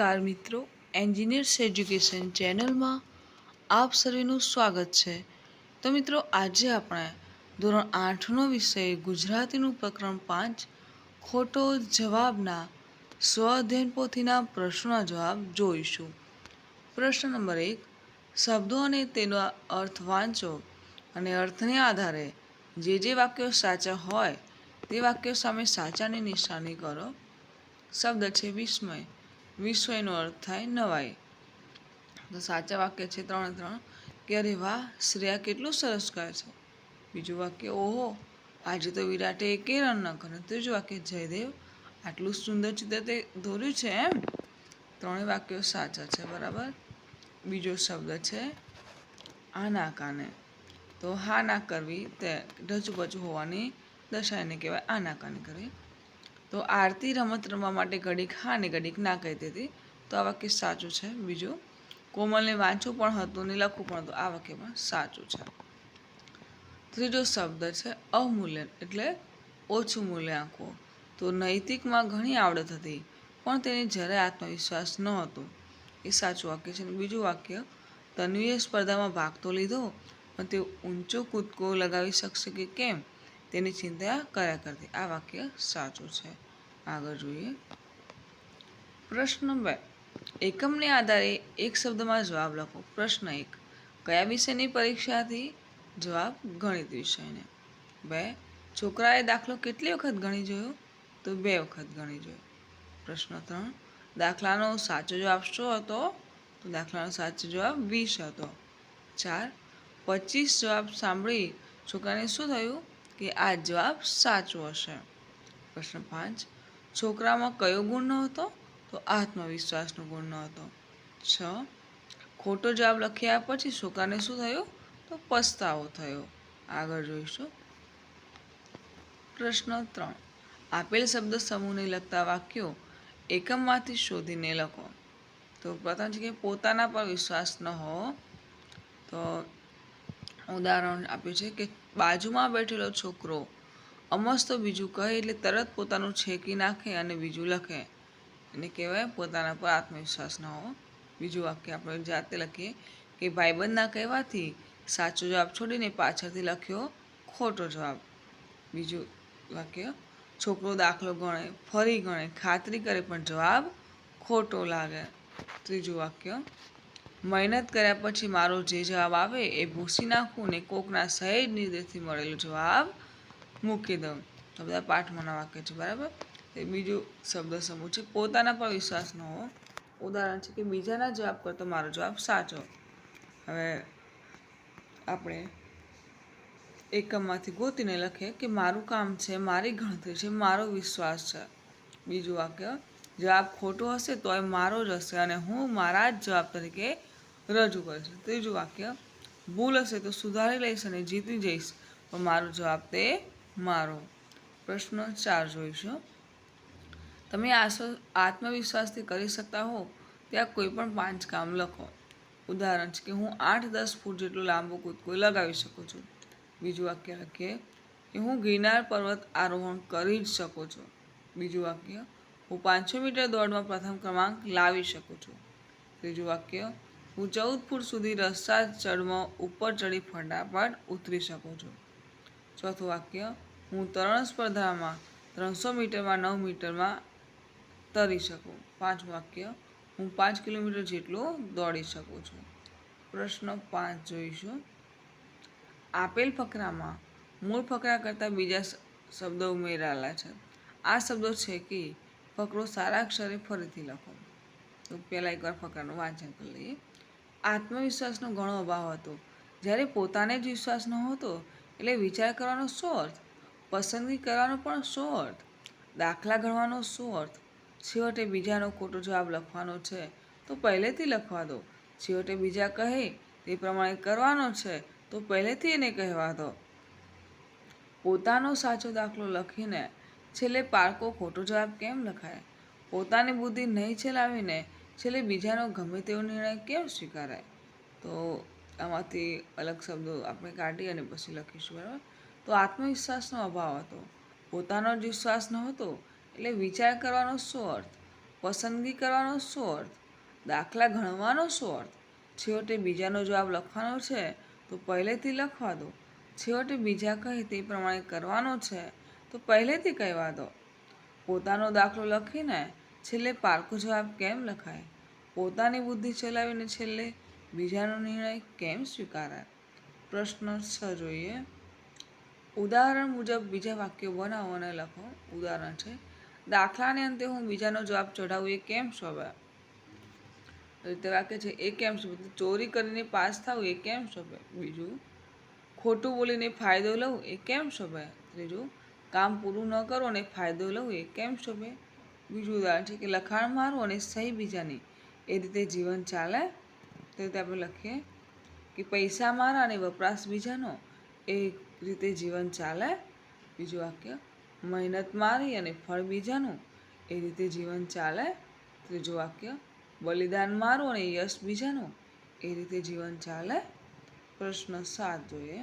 નમસ્કાર મિત્રો. Engineers education ચેનલમાં આપ સર્વેનું સ્વાગત છે. તો મિત્રો, આજે આપણે ધોરણ આઠનો વિષય ગુજરાતીનું પ્રકરણ પાંચ ખોટો જવાબના સ્વ અધ્યયન પોથીના પ્રશ્નોના જવાબ જોઈશું. પ્રશ્ન નંબર એક, શબ્દો અને તેનો અર્થ વાંચો અને અર્થને આધારે જે જે વાક્યો સાચા હોય તે વાક્યો સામે સાચાની નિશાની કરો. શબ્દ છે વિસ્મય. વિસ્મયનો અર્થ થાય નવાઈ. તો સાચા વાક્ય છે ત્રણે ત્રણ, કે અરે વાહ, શ્રેયા કેટલું સરસ કહે છે. બીજું વાક્ય, ઓહો, આજે તો વિરાટે એકે રન ન કરે ત્રીજું વાક્ય, જયદેવ, આટલું સુંદર ચિત્ર તે દોર્યું છે એમ. ત્રણેય વાક્યો સાચા છે, બરાબર? બીજો શબ્દ છે આના કાને. તો હા ના કરવી તે ઢચુપચુ હોવાની દશાને કહેવાય આના કાને કરવી. તો આરતી રમત રમવા માટે ઘડીક હા ને ઘડીક ના કહેતી હતી તો આ વાક્ય સાચું છે. બીજું, કોમલને વાંચવું પણ હતું ને લખવું પણ હતું. આ વાક્ય પણ સાચું છે. ત્રીજો શબ્દ છે અવમૂલ્યન એટલે ઓછું મૂલ્ય આંકવું તો નૈતિકમાં ઘણી આવડત હતી, પણ તેને જરાય આત્મવિશ્વાસ ન હતો. એ સાચું વાક્ય છે. બીજું વાક્ય તન્વીએ સ્પર્ધામાં ભાગ તો લીધો, પણ તે ઊંચો કૂદકો લગાવી શકશે કે કેમ? તેની ચિંતા કર્યા કરતી. આ વાક્ય સાચું છે. આગળ જોઈએ. પ્રશ્ન બે. એકમને આધારે એક શબ્દમાં જવાબ લખો. પ્રશ્ન એક. કયા વિષયની પરીક્ષાથી જવાબ ગણિત વિષયને? બે. છોકરાએ દાખલો કેટલી વખત ગણી જોયો? તો બે વખત ગણી જોયો. પ્રશ્ન ત્રણ. દાખલાનો સાચો જવાબ શું હતો? તો દાખલાનો સાચો જવાબ વીસ હતો. ચાર. પચીસ જવાબ સાંભળી છોકરાને શું થયું? કે આ જવાબ સાચો હશે. પ્રશ્ન પાંચ. છોકરામાં કયો ગુણ હતો? તો આત્મવિશ્વાસનો ગુણ ન હતો. છ. ખોટો જવાબ લખ્યા પછી છોકરાને શું થયું? તો પસ્તાવો થયો. આગળ જોઈશું. પ્રશ્ન ત્રણ. આપેલ શબ્દ સમૂહને લગતા વાક્યો એકમમાંથી શોધીને લખો. તો પ્રથમ છે કે પોતાના પર વિશ્વાસ ન હો તો ઉદાહરણ આપ્યું છે કે બાજુમાં બેઠેલો છોકરો અમસ્ત બીજું કહે એટલે તરત પોતાનું છેકી નાખે અને બીજું લખે. એને કહેવાય પોતાના પર આત્મવિશ્વાસ ન હોવો બીજું વાક્ય આપણે જાતે લખીએ કે ભાઈબંધના કહેવાથી સાચો જવાબ છોડીને પાછળથી લખ્યો ખોટો જવાબ. બીજું વાક્ય, છોકરો દાખલો ગણે, ફરી ગણે, ખાતરી કરે પણ જવાબ ખોટો લાગે. ત્રીજું વાક્ય મહેનત કર્યા પછી મારો જે જવાબ આવે એ ભૂસી નાખું ને કોકના સહેજ નિર્દેશથી મળેલો જવાબ મૂકી દઉં. તો બધા પાઠમાંના વાક્ય છે, બરાબર? એ બીજું શબ્દ સમૂહ છે, પોતાના પર વિશ્વાસ ન હોવો. ઉદાહરણ છે કે બીજાના જવાબ કરતો મારો જવાબ સાચો. હવે આપણે એકમમાંથી ગોતીને લખીએ કે મારું કામ છે, મારી ગણતરી છે, મારો વિશ્વાસ છે. બીજું વાક્ય, જવાબ ખોટો હશે તો એ મારો જ હશે અને હું મારા જ જવાબ તરીકે રજૂ કરીશ ત્રીજું વાક્ય, ભૂલ હશે તો સુધારી લઈશ અને જીતી જઈશ, પણ મારો જવાબ તે મારો. પ્રશ્ન ચાર જોઈશું તમે આત્મવિશ્વાસથી કરી શકતા હો, ત્યાં કોઈ પણ પાંચ કામ લખો. ઉદાહરણ છે કે હું આઠ, દસ ફૂટ જેટલો લાંબો કૂદકો લગાવી શકું છું. બીજું વાક્ય લખીએ, કે હું ગિરનાર પર્વત આરોહણ કરી જ શકું છું. બીજું વાક્ય, હું પાંચસો મીટર દોડમાં પ્રથમ ક્રમાંક લાવી શકું છું. ત્રીજું વાક્ય હું ચૌદ ફૂટ સુધી રસ્તા ચડમાં ઉપર ચડી ફટાફટ ઉતરી શકું છું. ચોથું વાક્ય, હું તરણ સ્પર્ધામાં ત્રણસો મીટરમાં નવ મીટરમાં તરી શકું. પાંચમું વાક્ય, હું પાંચ કિલોમીટર જેટલું દોડી શકું છું. પ્રશ્ન પાંચ જોઈશું. આપેલ ફકરામાં મૂળ ફકરા કરતાં બીજા શબ્દો ઉમેરાયેલા છે. આ શબ્દો છે કે, ફકરો સારા અક્ષરે ફરીથી લખો. તો પહેલાં એકવાર ફકરાનું વાંચન કરી લઈએ. આત્મવિશ્વાસનો ઘણો અભાવ હતો. જ્યારે પોતાને જ વિશ્વાસ ન હતો એટલે વિચાર કરવાનો શું અર્થ? પસંદગી કરવાનો પણ શું અર્થ? દાખલા ગણવાનો શું અર્થ? છેવટે બીજાનો ખોટો જવાબ લખવાનો છે, તો પહેલેથી લખવા દો. છેવટે બીજા કહે, તે પ્રમાણે કરવાનો છે, તો પહેલેથી એને કહેવા દો. પોતાનો સાચો દાખલો લખીને છેલ્લે પારકો ખોટો જવાબ કેમ લખાય? પોતાની બુદ્ધિ નહીં ચલાવીને છેલ્લે બીજાનો ગમે તેવો નિર્ણય કેમ સ્વીકારાય? તો આમાંથી અલગ શબ્દો આપણે કાઢી અને પછી લખીશું, બરાબર? તો આત્મવિશ્વાસનો અભાવ હતો. પોતાનો જ વિશ્વાસ ન હતો એટલે વિચાર કરવાનો શું અર્થ? પસંદગી કરવાનો શું અર્થ? દાખલા ગણવાનો શું અર્થ? છેવટે બીજાનો જવાબ લખવાનો છે, તો પહેલેથી લખવા દો. છેવટે બીજા કહે તે પ્રમાણે કરવાનો છે, તો પહેલેથી કહેવા દો. પોતાનો દાખલો લખીને છેલ્લે પારખો જવાબ કેમ લખાય? પોતાની બુદ્ધિ ચલાવીને છેલ્લે બીજાનો નિર્ણય કેમ સ્વીકારાય? પ્રશ્ન છ જોઈએ. ઉદાહરણ મુજબ બીજા વાક્યો બનાવો અને લખો. ઉદાહરણ છે, દાખલાને અંતે હું બીજાનો જવાબ ચઢાવું એ કેમ શોભા? રીતે વાક્ય છે, એ કેમ શોભે? ચોરી કરીને પાસ થવું એ કેમ શોભે? બીજું, ખોટું બોલીને ફાયદો લઉં એ કેમ શોભે? ત્રીજું, કામ પૂરું ન કરો અને ફાયદો લઉં એ કેમ શોભે? બીજું ઉદાહરણ છે કે લખાણ મારું અને સહી બીજાની. એ રીતે જીવન ચાલે. તો રીતે આપણે લખીએ કે પૈસા મારા અને વપરાશ બીજાનો. એ રીતે જીવન ચાલે. બીજું વાક્ય, મહેનત મારી અને ફળ બીજાનું. એ રીતે જીવન ચાલે. ત્રીજું વાક્ય, બલિદાન મારું અને યશ બીજાનું. એ રીતે જીવન ચાલે. પ્રશ્ન સાત જોઈએ.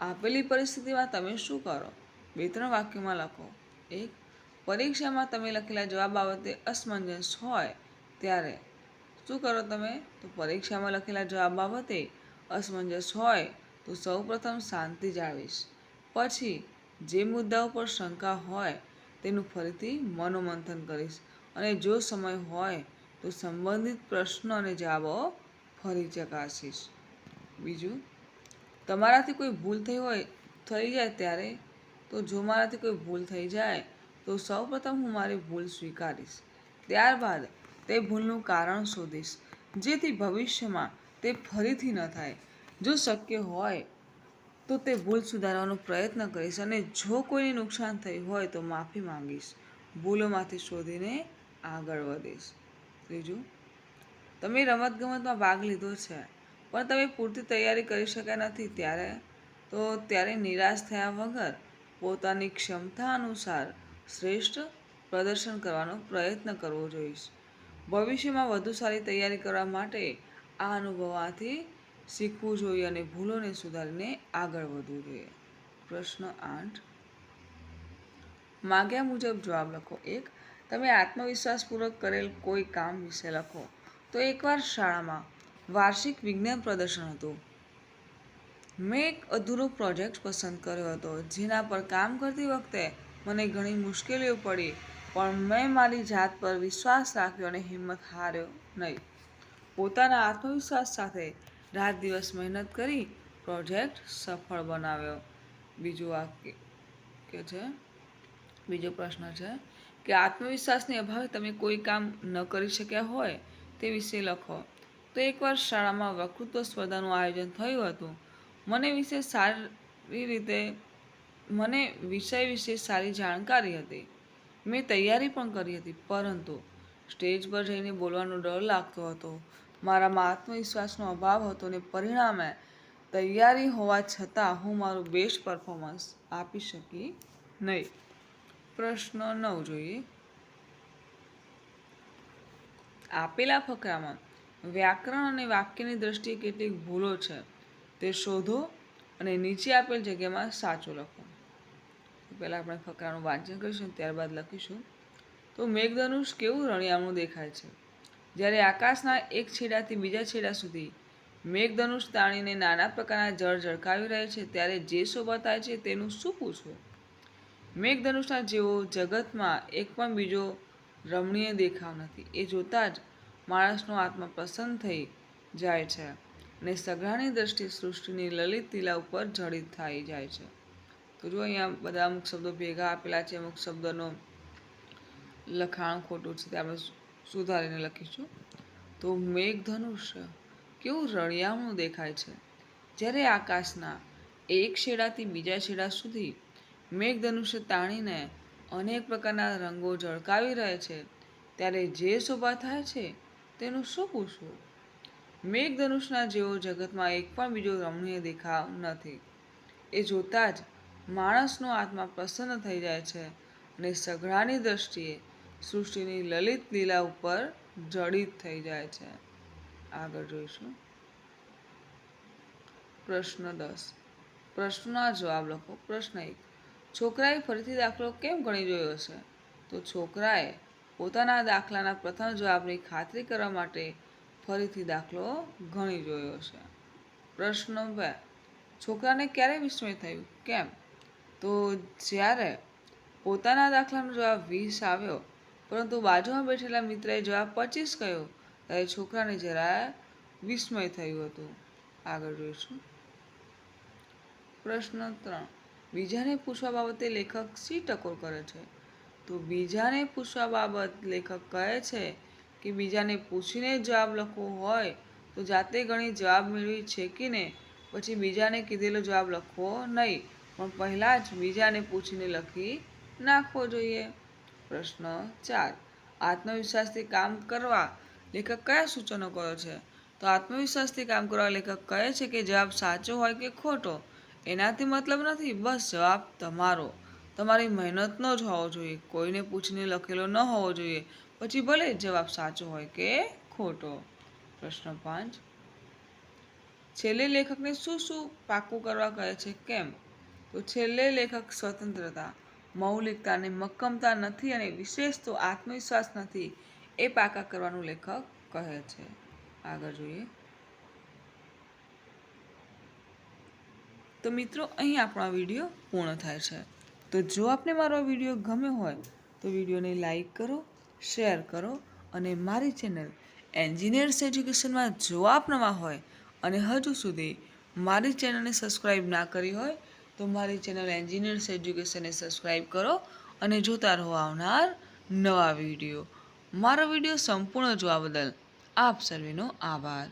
આપેલી પરિસ્થિતિમાં તમે શું કરો? બે ત્રણ વાક્યમાં લખો. એક પરીક્ષામાં તમે લખેલા જવાબ બાબતે અસમંજસ હોય ત્યારે શું કરો તમે? તો પરીક્ષામાં લખેલા જવાબ બાબતે અસમંજસ હોય તો સૌપ્રથમ શાંતિ જાળવીશ. પછી જે મુદ્દાઓ પર શંકા હોય તેનું ફરીથી મનોમંથન કરીશ અને જો સમય હોય તો સંબંધિત પ્રશ્નો અને જવાબો ફરી ચકાસીશ. બીજું, તમારાથી કોઈ ભૂલ થઈ હોય, થઈ જાય ત્યારે? તો જો મારાથી કોઈ ભૂલ થઈ જાય તો સૌપ્રથમ હું મારી ભૂલ સ્વીકારીશ. ત્યારબાદ તે ભૂલનું કારણ શોધીશ. જેથી ભવિષ્યમાં તે ફરીથી ન થાય. જો શક્ય હોય તો તે ભૂલ સુધારવાનો પ્રયત્ન કરીશ અને જો કોઈને નુકસાન થયું હોય તો માફી માંગીશ. ભૂલોમાંથી શોધીને આગળ વધીશ. ત્રીજું, તમે રમતગમતમાં ભાગ લીધો છે, પણ તમે પૂરતી તૈયારી કરી શક્યા નથી ત્યારે? તો ત્યારે નિરાશ થયા વગર પોતાની ક્ષમતા અનુસાર શ્રેષ્ઠ પ્રદર્શન કરવાનો પ્રયત્ન કરવો જોઈશ. ભવિષ્યમાં વધુ સારી તૈયારી કરવા માટે આ અનુભવમાંથી શીખવું જોઈએ અને ભૂલોને સુધારીને આગળ વધવું જોઈએ. પ્રશ્ન આઠ. માગ્યા મુજબ જવાબ લખો. એક, તમે આત્મવિશ્વાસપૂર્વક કરેલ કોઈ કામ વિશે લખો. તો એકવાર શાળામાં વાર્ષિક વિજ્ઞાન પ્રદર્શન હતું. મેં એક અધૂરો પ્રોજેક્ટ પસંદ કર્યો હતો, જેના પર કામ કરતી વખતે મને ઘણી મુશ્કેલીઓ પડી, પણ મેં મારી જાત પર વિશ્વાસ રાખ્યો અને હિંમત હાર્યો નહીં. પોતાના આત્મવિશ્વાસ સાથે રાત દિવસ મહેનત કરી પ્રોજેક્ટ સફળ બનાવ્યો. બીજું વાક્ય કે છે? બીજો પ્રશ્ન છે કે આત્મવિશ્વાસને અભાવે તમે કોઈ કામ ન કરી શક્યા હોય તે વિશે લખો. તો એકવાર શાળામાં વક્તૃત્વ સ્પર્ધાનું આયોજન થયું હતું. મને વિશે સારી રીતે મને વિષય વિશે સારી જાણકારી હતી. મેં તૈયારી પણ કરી હતી, પરંતુ સ્ટેજ પર જઈને બોલવાનો ડર લાગતો હતો. મારામાં આત્મવિશ્વાસનો અભાવ હતો ને પરિણામે તૈયારી હોવા છતાં હું મારું બેસ્ટ પરફોર્મન્સ આપી શકી નહીં. પ્રશ્ન નવ જોઈએ. આપેલા ફકરામાં વ્યાકરણ અને વાક્યની દ્રષ્ટિએ કેટલીક ભૂલો છે, તે શોધો અને નીચે આપેલ જગ્યામાં સાચું લખો. પહેલાં આપણે ફકરાનું વાંચન કરીશું ત્યારબાદ લખીશું. તો મેઘધનુષ કેવું રણિયામણું દેખાય છે? જ્યારે આકાશના એક છેડાથી બીજા છેડા સુધી મેઘધનુષ તાણીને નાના પ્રકારના જળ ઝળકાવી રહે છે, ત્યારે જે શોભા થાય છે તેનું શું પૂછવું? મેઘધનુષના જેવો જગતમાં એક પણ બીજો રમણીય દેખાવ નથી. એ જોતાં જ માણસનો આત્મા પ્રસન્ન થઈ જાય છે અને સઘળાની દ્રષ્ટિ સૃષ્ટિની લલિત તિલા ઉપર જડિત થઈ જાય છે. તો જો અહીંયા બધા અમુક શબ્દો ભેગા આપેલા છે, અમુક શબ્દનો લખાણ ખોટું છે તે આપણે સુધારીને લખીશું. તો મેઘધનુષ કેવું રળિયામણું દેખાય છે. જ્યારે આકાશના એક શેડાથી બીજા શેડા સુધી મેઘધનુષ્ય તાણીને અનેક પ્રકારના રંગો ઝળકાવી રહે છે, ત્યારે જે શોભા થાય છે તેનું શું પૂછવું? મેઘધનુષના જેવો જગતમાં એક પણ બીજો રમણીય દેખાવ નથી. એ જોતાં જ માણસનો આત્મા પ્રસન્ન થઈ જાય છે અને સઘળાની દ્રષ્ટિએ સૃષ્ટિની લલિત લીલા ઉપર જડિત થઈ જાય છે. આગળ જોઈશું. પ્રશ્ન દસ. પ્રશ્નના જવાબ લખો. પ્રશ્ન એક. છોકરાએ ફરીથી દાખલો કેમ ગણી જોયો છે? તો છોકરાએ પોતાના દાખલાના પ્રથમ જવાબની ખાતરી કરવા માટે ફરીથી દાખલો ગણી જોયો છે. પ્રશ્ન બે. છોકરાને ક્યારે વિસ્મય થયું? કેમ? તો જ્યારે પોતાના દાખલાનો જવાબ વીસ આવ્યો, પરંતુ બાજુમાં બેઠેલા મિત્રએ જવાબ પચીસ કહ્યો, ત્યારે છોકરાને જરા વિસ્મય થયું હતું. આગળ જોઈશું. પ્રશ્ન ત્રણ. બીજાને પૂછવા બાબતે લેખક શી ટકોર કરે છે? તો બીજાને પૂછવા બાબત લેખક કહે છે કે બીજાને પૂછીને જવાબ લખવો હોય તો જાતે ગણી જવાબ મેળવી છેકીને પછી બીજાને કીધેલો જવાબ લખવો નહીં. પણ પહેલાં જ બીજાને પૂછીને લખી નાખવો જોઈએ. પ્રશ્ન ચાર. આત્મવિશ્વાસથી કામ કરવા લેખક કયા સૂચનો કરે છે? તો આત્મવિશ્વાસથી કામ કરવા લેખક કહે છે કે જવાબ સાચો હોય કે ખોટો? એનાથી મતલબ નથી, બસ જવાબ તમારો. તમારી મહેનતનો જ હોવો જોઈએ. કોઈને પૂછીને લખેલો ન હોવો જોઈએ. પછી ભલે જવાબ સાચો હોય કે ખોટો. પ્રશ્ન પાંચ. છેલ્લે લેખકને શું શું પાકું કરવા કહે છે? કેમ? તો છેલ્લે લેખક સ્વતંત્રતા મૌલિકતાને મક્કમતા નથી અને વિશેષ તો આત્મવિશ્વાસ નથી, એ પાકા કરવાનું લેખક કહે છે. આગળ જોઈએ. તો મિત્રો, અહીં આપણો વીડિયો પૂર્ણ થાય છે. તો જો આપને મારો વીડિયો ગમ્યો હોય, તો વિડીયોને લાઈક કરો, શેર કરો અને મારી ચેનલ એન્જિનિયર્સ એજ્યુકેશનમાં જો આપ નવા હોય અને હજુ સુધી મારી ચેનલને સબસ્ક્રાઈબ ના કરી હોય તો મારી ચેનલ એન્જિનિયર્સ એજ્યુકેશનને સબસ્ક્રાઈબ કરો અને જોતા રહો આવનાર નવા વીડિયો. મારો વીડિયો સંપૂર્ણ જોવા બદલ આપ સર્વેનો આભાર.